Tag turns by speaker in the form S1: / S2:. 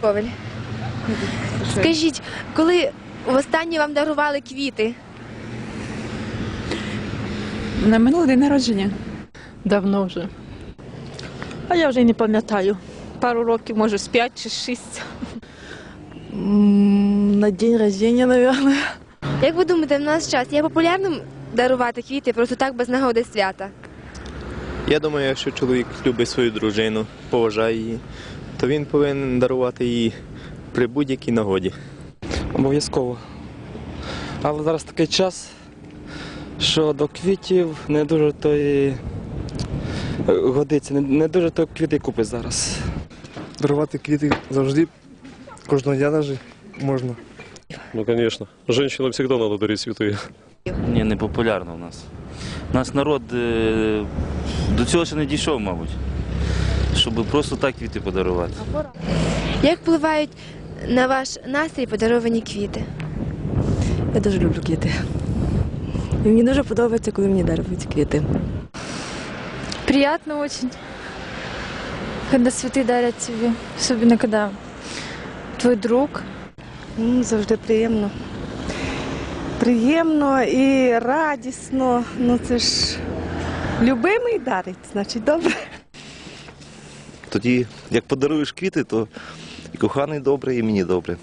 S1: Коваль. Скажіть, коли востаннє вам дарували квіти?
S2: На минулий день народження.
S3: Давно вже.
S4: А я вже й не пам'ятаю. Пару років, може, з п'ять чи з шість.
S5: На день рождения, наверное.
S1: Як ви думаєте, в нас час є популярним дарувати квіти просто так без нагоди свята?
S6: Я думаю, якщо чоловік любить свою дружину, поважає її, то він повинен дарувати їй при будь-якій нагоді.
S7: Обов'язково. Але зараз такий час, що до квітів не дуже то і е, годиться, не, дуже то квіти купить зараз.
S8: Дарувати квіти завжди, кожного дня навіть можна.
S9: Ну, конечно. Женщинам всегда надо дарить цветы.
S10: Ні, не популярно у нас. У нас народ е, до цього ще не дійшов, мабуть. Щоб просто так квіти подарувати.
S1: Як впливають на ваш настрій подаровані квіти?
S5: Я дуже люблю квіти. І мені дуже подобається, коли мені дарують квіти.
S2: Приятно очень, когда цветы дарят тебе. Особенно, когда твой друг.
S5: М, Завжди приємно. Приємно і радісно. Ну це ж любимий дарить, значить добре.
S11: Тоді, як подаруєш квіти, то і коханий добре, і мені добре.